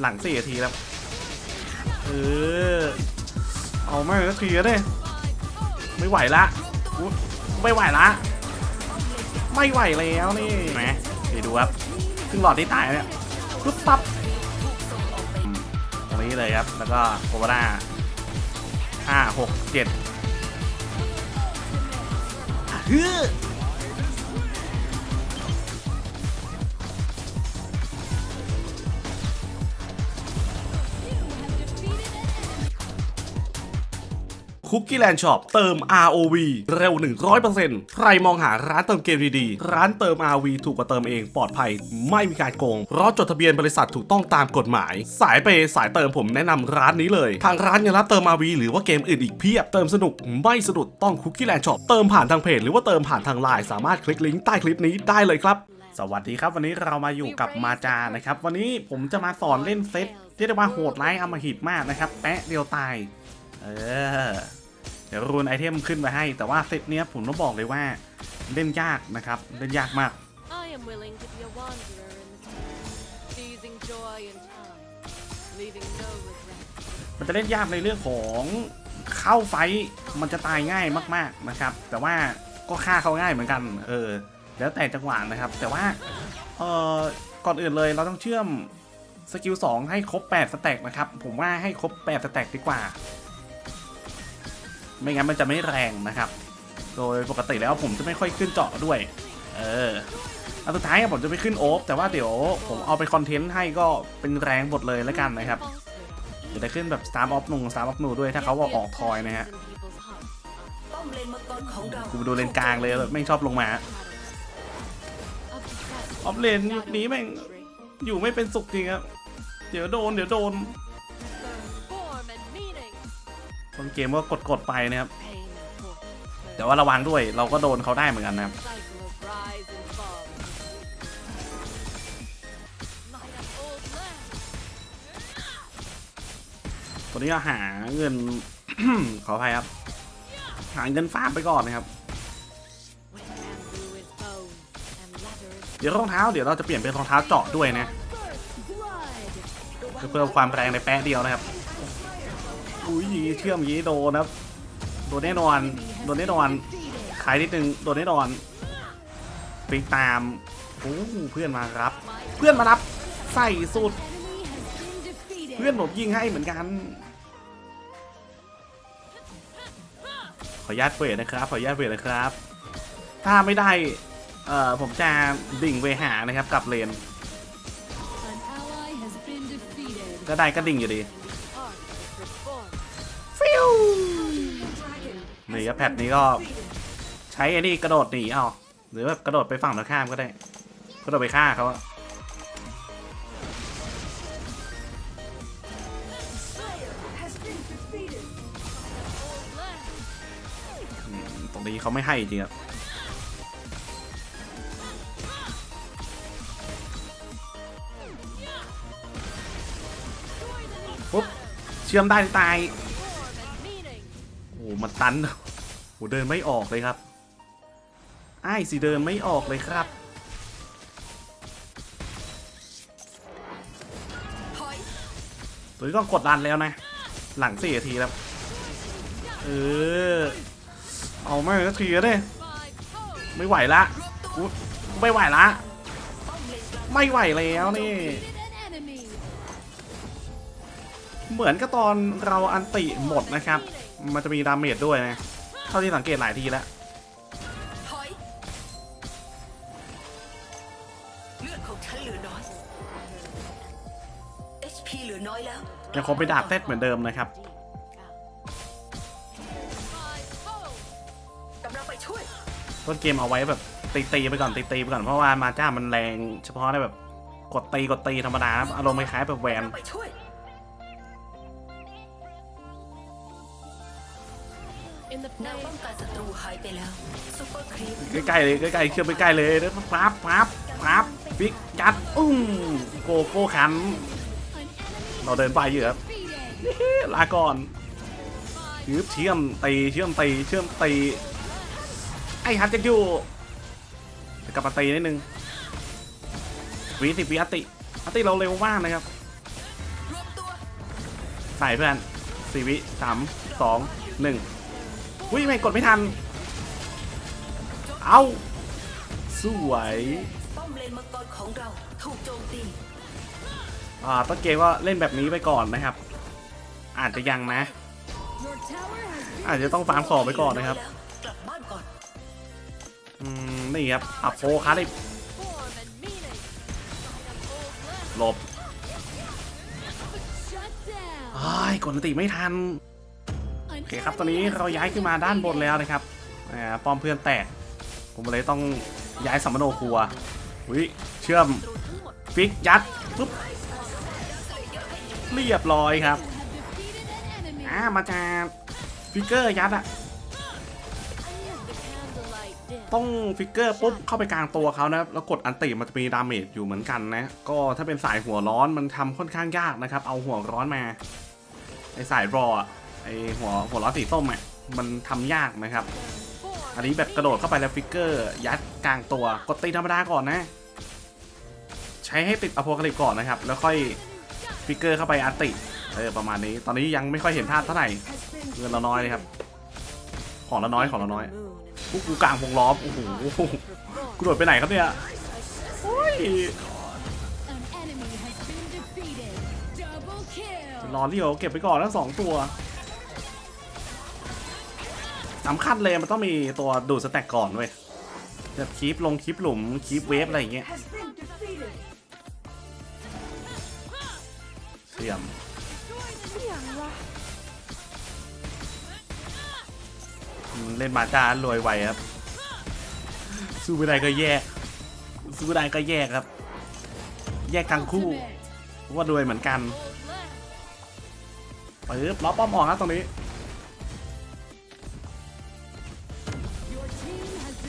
หลังสี่นาทีแล้ว เออ เอาไม่นาทีแล้วเนี่ยไม่ไหวละอุ๊ยไม่ไหวละ ไม่ไหวแล้วนี่ไหมเดี๋ยวดูครับซึ่งหลอดที่ตายเนี่ยปุ๊บปั๊บอืมตรงนี้เลยครับ แล้วก็โคบราห้าหกเจ็ดฮึ คุกกี้แลนด์ช็อปเติม ROV เร็ว 100%ใครมองหาร้านเติมเกมดีๆ ร้านเติม ROV ถูกกว่าเติมเองปลอดภัย ไม่มีการโกง เพราะจดทะเบียนบริษัทถูกต้องตามกฎหมาย สายเปย์สายเติมผมแนะนำร้านนี้เลย ทางร้านยังรับเติม ROV หรือว่าเกมอื่นอีกเพียบ เติมสนุกไม่สะดุดต้องคุกกี้แลนด์ช็อปเติมผ่านทางเพจหรือว่าเติมผ่านทางไลน์สามารถคลิกลิงก์ใต้คลิปนี้ได้เลยครับสวัสดีครับ วันนี้เรามาอยู่กับมาจานะครับ วันนี้ผมจะมาสอนเล่นเซตที่เรียกว่าโหดร้ายอมหิตมากนะครับแปะเดียวตาย เออ เดี๋ยวรูนไอเทมขึ้นไปให้ แต่ว่าเซตเนี้ยผมต้องบอกเลยว่าเล่นยากนะครับ เล่นยากมาก I am willing to be a wanderer in this world, seizing joy in time, leaving no regret. มันจะเล่นยากในเรื่องของเข้าไฟท์มันจะตายง่ายมาก ๆนะครับ แต่ว่าก็ฆ่าเขาง่ายเหมือนกัน เออ แล้วแต่จังหวะนะครับ แต่ว่า เออก่อนอื่นเลยเราต้องเชื่อมสกิล2ให้ครบ 8 สแต็กนะครับ ผมว่าให้ครบ 8 สแต็กดีกว่า ไม่งั้นมันจะไม่แรงนะครับ โดยปกติแล้วผมจะไม่ค่อยขึ้นเจาะด้วย เอออันสุดท้ายผมจะไปขึ้นโอ๊บแต่ว่าเดี๋ยวผมเอาไปคอนเทนต์ให้ก็เป็นแรงหมดเลยแล้วกันนะครับเดี๋ยวจะขึ้นแบบ Star of นุง Star of นูด้วยถ้าเขาว่าออกทอยนะฮะกูไปดูเลนกลางเลยแบบแม่ชอบลงมาออฟเลนนี้แม่งอยู่ไม่เป็นสุขจริงครับ เดี๋ยวโดนเดี๋ยวโดน ต้นเกมก็กดๆไปนะครับ pain and force. แต่ว่าระวังด้วยเราก็โดนเขาได้เหมือนกันนะครับ Cycle of rise and fall. Light up old land. ตัวนี้ก็หาเงิน ขออภัยครับ หาเงินฟาร์มไปก่อนนะครับ When bamboo is bone and leather is เดี๋ยวรองเท้าเดี๋ยวเราจะเปลี่ยนเป็นรองเท้าเจาะด้วยนะ blood. เพื่อเพิ่มความแรงในแป๊ะเดียวนะครับ อุ้ยอยางงี้เชื่อมอยางงี้โดนนะครับ โดนแน่นอน โดนแน่นอน ขายนิดนึง โดนแน่นอนไปตามโอ้เพื่อนมารับ เพื่อนมารับ ใส่สุด เพื่อนผมยิงให้เหมือนกัน ขออนุญาตเวทนะครับ ขออนุญาตเวทนะครับ ถ้าไม่ได้ เอ่อ ผมจะดิ่งไปหานะครับกลับเลน An ally has been defeated. ก็ได้ก็ดิ่งอยู่ดี Art is reform. ฟิวนี่ครับแพทนี้ก็ ใช้ไอ้นี่กระโดดหนีเอาหรือแบบกระโดดไปฝั่งตรงข้ามก็ได้กระโดดไปฆ่าเขาตรงนี้เขาไม่ให้จริงครับปุ๊บเชื่อมได้ตาย หมันตันโอ้โหเดินไม่ออกเลยครับไอ้สิเดินไม่ออกเลยครับตัวนี้ต้องกดดันแล้วนะ หลังสี่นาทีแล้ว เออ เอาไม่นาทีแล้วเนี่ยไม่ไหวละ ไม่ไหวละ ไม่ไหวแล้วนี่ เหมือนกับตอนเราอันติหมดนะครับ มันจะมีดาเมจด้วยนะเท่าที่สังเกตหลายทีแล้วถอยเลือดของฉันเหลือน้อย HP เหลือน้อยแล้วยังคงเป็นดาบเซตเหมือนเดิมนะครับ By pose. กำลังไปช่วยต้นเกมเอาไว้แบบตีตีๆไปก่อนตีตีๆไปก่อนเพราะว่ามาจ้ามันแรง เฉพาะในแบบกดตีกดตีธรรมดาครับอารมณ์คล้ายๆแบบแวน ไปแล้วซุปเปอร์ครีปใกล้ๆเลยใกล้ๆเชื่อมไปใกล้เลยแล้วปั๊บปั๊บปั๊บฟิกจัดอุ้มโกโก้ขัน เราเดินไปอยู่ครับลาก่อนยืบเชื่อมตีเชื่อมตีเชื่อมตีไอ้ฮัตจะอยู่กลับมาตีนิดนึงวีสิวีอัตติอัตติเราเร็วมากนะครับใส่เพื่อนสี่วิสามสองหนึ่งอุ้ยไม่กดไม่ทัน เอาสวยป้อมเลนมังกรของเราถูกโจมตีอ่าต้นเกมก็เล่นแบบนี้ไปก่อนนะครับ อาจจะยังนะ Your tower has been อาจจะต้องฟาร์มของไปก่อนนะครับกลับบ้านก่อนอืมนี่ครับอัพโฟคัสอีก Form and meaning. I am old land. หลบ shut down. ไอ้ยกดอันติไม่ทัน An โอเคครับตอนนี้เราย้ายขึ้นมาด้านบนแล้วนะครับอ่าป้อมเพื่อนแตก ผมเลยต้องย้ายสัมมโนครัววิเชื่อมฟิกยัดปุ๊บเรียบร้อยครับอ่ามาจากฟิกเกอร์ยัดอะต้องฟิกเกอร์ปุ๊บเข้าไปกลางตัวเขานะครับแล้วกดอันติมันจะมีดาเมจอยู่เหมือนกันนะ ก็ถ้าเป็นสายหัวร้อนมันทำค่อนข้างยากนะครับ เอาหัวร้อนมาไอสายรอไอหัวหัวร้อนสีส้มอะมันทำยากนะครับ อันนี้แบบกระโดดเข้าไปแล้วฟิกเกอร์ ยัดกลางตัวกดตีธรรมดาก่อนนะ ใช้ให้ติดอโพคาลิปก่อนนะครับ แล้วค่อยฟิกเกอร์เข้าไปอันติเออประมาณนี้ ตอนนี้ยังไม่ค่อยเห็นภาพเท่าไหร่เงินเราน้อยเลยครับ ของเราน้อยของเราน้อย moon พวกกูกลางวงล้อมโอ้โหกูโดดไปไหนครับเนี่ยโอ้ย An enemy has been defeated. Double kill. รอเรียวเก็บไปก่อนทั้งสองตัว สำคัญเลยมันต้องมีตัวดูดสแต็กก่อนเว้ยแบบคลิปลงคลิปหลุมคลิปเวฟอะไรอย่างเงี้ยเสียมเล่นมาจ้ารวยไวครับ สู้ไม่ได้ก็แยก สู้ได้ก็แยกครับ แยกทั้งคู่เพราะว่ารวยเหมือนกันปึ๊บล้อป้อมออกครับตรงนี้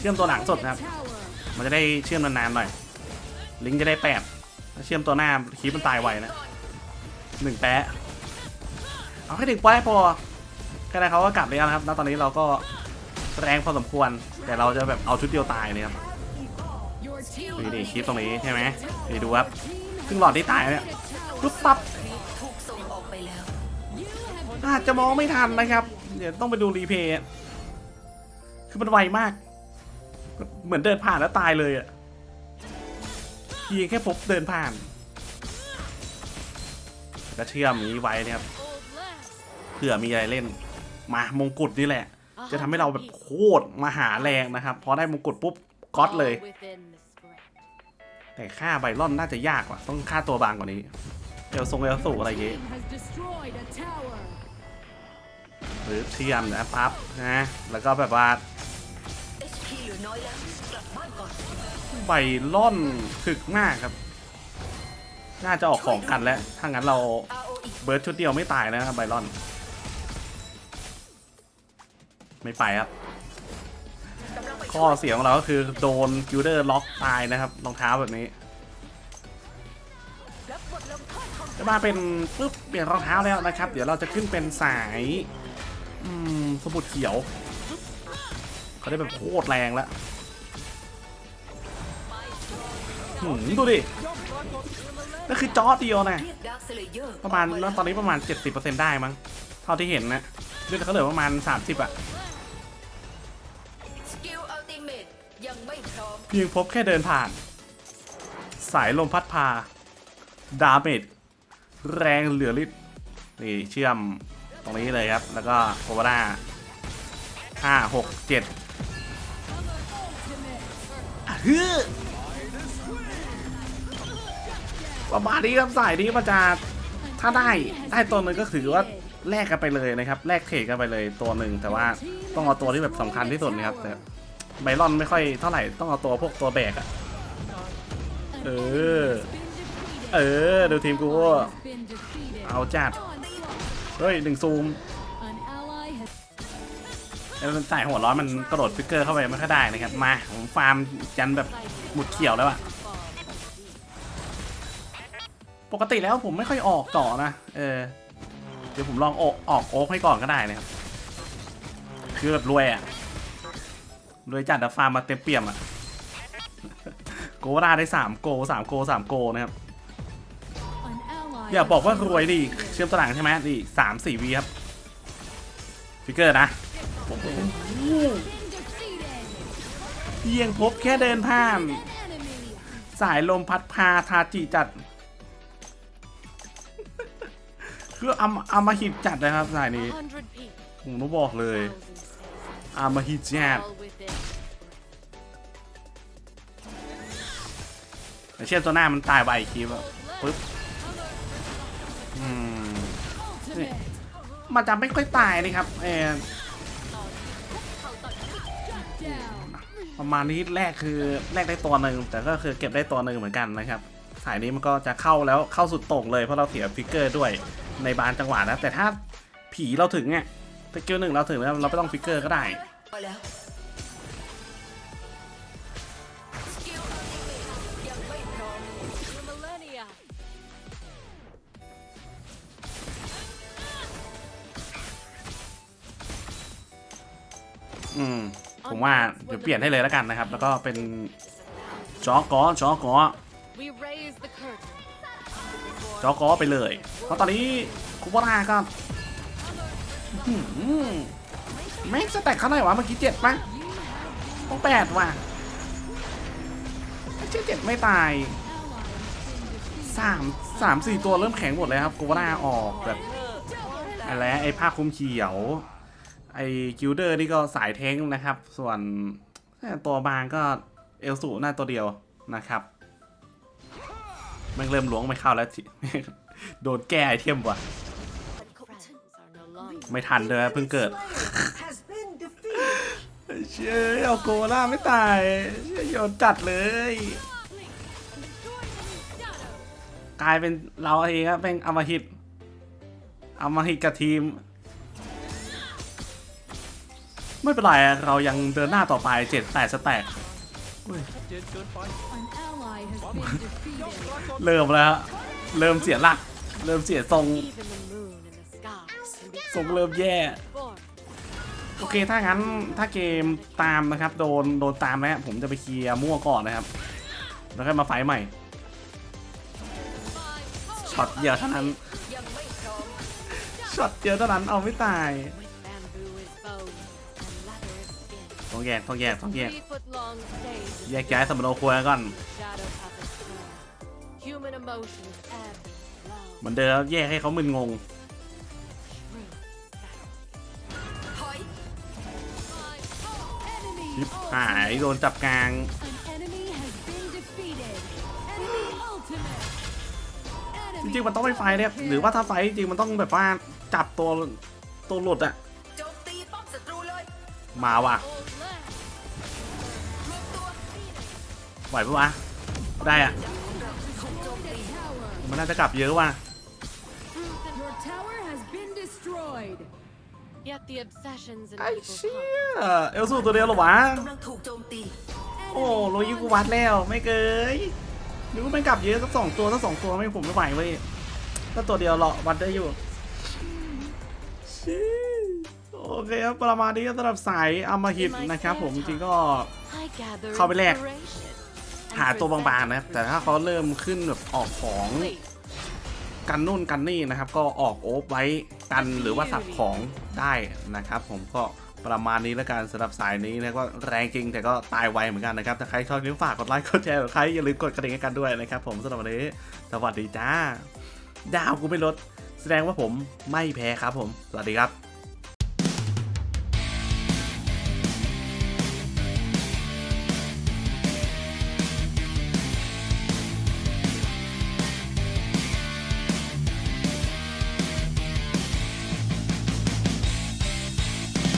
ชื่อมตัวหลังสุดนะครับ มันจะได้เชื่อมนานๆหน่อย ลิงจะได้แปดถ้าเชื่อมตัวหน้าคลิปมันตายไวนะหนึ่งแปะเอาให้ถึงแปะพอแค่นั้นเขาก็กลับแล้วนะครับ แล้วตอนนี้เราก็แรงพอสมควร แต่เราจะแบบเอาชุดเดียวตายเลยครับนี่ has นี่คลิปตรงนี้ใช่ไหมนี่ดูครับ team ครึ่งหลอดที่ตายเนี่ยปุ๊บปั๊บอาจจะมองไม่ทันนะครับ เดี๋ยวต้องไปดูรีเพย์ คือมันไวมาก เหมือนเดินผ่านแล้วตายเลยอะเพียงแค่พบเดินผ่านก็เชื่อมนี้ไว้นะครับเผื่อมีอะไรเล่น มามงกุฎนี่แหละ จะทำให้เราแบบโคตรมหาแรงนะครับพอได้มงกุฎปุ๊บก๊อตเลย แต่ค่าไบรอนน่าจะยากกว่า ต้องค่าตัวบางกว่านี้เอลทรงเอลสูอะไรอย่างงี้ team has destroyed a tower. หรือเทียมนะปั๊บนะแล้วก็แบบว่า ลือน้อยแล้วกลับบ้านก่อนใบล่อนถึกมากครับ น่าจะออกของกันแล้ว ถ้างั้นเราเบิร์ดชุดเดียวไม่ตายนะครับไบรอน ไม่ไปครับ กำลังไปข้อเสียของเราก็คือโดนกิลเดอร์ล็อกตายนะครับรองเท้าแบบนี้ รับบทลงโทษของจะมาเป็นปุ๊บเปลี่ยนรองเท้าแล้วนะครับ เดี๋ยวเราจะขึ้นเป็นสาย อืมสมุดเขียว เขาได้แบบโคตรแรงแล้วหืมดูดินั่นคือจอเดียวนะเรียกดาร์คสเลเยอร์ประมาณแล้วตอนนี้ประมาณ 70%ได้มั้งเท่าที่เห็นนะเลือดเขาเหลือประมาณ 30อะสกิลอัลติเมตยังไม่พร้อมเพียงพบแค่เดินผ่าน สายลมพัดพา ดาเมจแรงเหลือลิตนี่เชื่อมตรงนี้เลยครับ แล้วก็โคบาร่าห้าหกเจ็ด ฮึประมาณนี้ครับสายนี้มันจะถ้าได้ได้ตัวหนึ่งก็ถือว่าแลกกันไปเลยนะครับแลกเทรดกันไปเลยตัวหนึ่งแต่ว่าต้องเอาตัวที่แบบสำคัญที่สุดนะครับแต่ไบรอนไม่ค่อยเท่าไหร่ต้องเอาตัวพวกตัวแบกอะ An Ừ. enemy has been defeated. เออ ดูทีมกูเอาจัด เฮ้ยหนึ่งซูม มันใส่หัวร้อนมันกระโดดฟิกเกอร์เข้าไปไม่ค่อยได้นะครับ มาผมฟาร์มยันแบบหมุดเขียวแล้วอะปกติแล้วผมไม่ค่อยออกต่อนะ เออ เดี๋ยวผมลองออกออกโอ๊กให้ก่อนก็ได้นะครับ คือแบบรวยอะรวยจัดอะฟาร์มมาเต็มเปี่ยมอะโกราได้สามโกสามโกสามโกนะครับอย่าบอกว่ารวยดิเชื่อมตารางใช่ไหมดิสามสี่วีครับฟิกเกอร์นะ เพียงพบแค่เดินผ่าน สายลมพัดพาทาจิจัด คืออาอามาหิตจัดนะครับสายนี้ผมต้องบอกเลยอามาหิตจัดเชื่อตัวหน้ามันตายไปอีกทีแบบปึ๊บมันจะไม่ค่อยตายนี่ครับเออ ประมาณนี้แรกคือแรกได้ตัวหนึ่งแต่ก็คือเก็บได้ตัวหนึ่งเหมือนกันนะครับสายนี้มันก็จะเข้าแล้วเข้าสุดต่งเลยเพราะเราเสียฟิกเกอร์ด้วยในบานจังหวะนะแต่ถ้าผีเราถึงเนี่ยสกิลหนึ่งเราถึงแล้วเราไม่ต้องฟิกเกอร์ก็ได้อัลติเม ผมว่าเดี๋ยวเปลี่ยนให้เลยแล้วกันนะครับ แล้วก็เป็นจอกอจอกอจอกอไปเลย เพราะตอนนี้คูปราก็แม่งสแตกเขาไหนวะเมื่อกี้เจ็ดปะต้องแปดว่ะไม่ใช่เจ็ดไม่ตายสามสามสี่ตัวเริ่มแข็งหมดเลยครับกูว่าน่าออกแบบอะไรไอ้ผ้าคลุมเขียว ไอ้กิลเดอร์นี่ก็สายเท้งนะครับ ส่วนตัวบางก็เอลสูหน้าตัวเดียวนะครับมันเริ่มหลวงไม่เข้าแล้วทีโดนแก้ไอเทมว่ะ ไม่ทันเลยเพิ่งเกิดเชื่อเอาโกล่าไม่ตายเชื่อโยนจัดเลย กลายเป็นเราเองครับเป็นอมหิตอมหิตกับทีม ไม่เป็นไรเรายังเดินหน้าต่อไปเจ็ดแปดสแต็กเริ่มแล้วเริ่มเสียหลัก เริ่มเสียทรงทรงเริ่มแย่โอเคถ้างั้นถ้าเกมตามนะครับ โดนโดนตามแล้วผมจะไปเคลียร์มั่วก่อนนะครับ แล้วค่อยมาไฟใหม่ช็อตเดียวเท่านั้นช็อตเดียวเท่านั้นเอาไม่ตาย ต้องแยกต้องแยกต้องแยก Three foot long stage is แยกย้ายสมโนครัวก่อน shadow puppets turn. Human emotions ebb, flow, เหมือนเดิมแยกให้เขามึนงง shrill, battle. ถอย Enemy ชิบหายโดนจับกลาง An enemy has been defeated. Enemy ultimate. จริงๆมันต้องไม่ไฟท์เนี่ยหรือว่าถ้าไฟท์จริงๆมันต้องแบบว่าจับตัวตัวหลุดอะโจมตีป้อมศัตรูเลยมาว่ะ ไหวปะวะ ได้อะถูกโจมตี Tower. มันน่าจะกลับเยอะว่ะ Your tower has been destroyed. Yet the obsessions in ไอ้ people's เชี่ย hearts เอลสูตัวเดียวเหรอวะ กำลังถูกโจมตี โอ้โรยิกูวัดแล้วไม่เกยนึกว่ามันกลับเยอะสักสองตัวสักสองตัวไม่ผมไม่ไหวเว้ยถ้าตัวเดียวเราวัดได้อยู่ชี่โอเคครับประมาณนี้ก็สำหรับสายอมหิตนะครับผมจริงๆก็ I gather เข้าไปแลก inspiration หาตัวบางๆนะครับแต่ถ้าเขาเริ่มขึ้นแบบออกของกันนู่นกันนี่นะครับ ก็ออกโอ๊บไว้กันหรือว่าสับของได้นะครับ ผมก็ประมาณนี้แล้วกันสำหรับสายนี้นะก็แรงจริงแต่ก็ตายไวเหมือนกันนะครับถ้าใครชอบคลิปฝากกดไลค์กดแชร์ใครอย่าลืมกดกระดิ่งกันด้วยนะครับ ผมสำหรับวันนี้สวัสดีจ้าดาวกูไม่ลดแสดงว่าผมไม่แพ้ครับผม สวัสดีครับ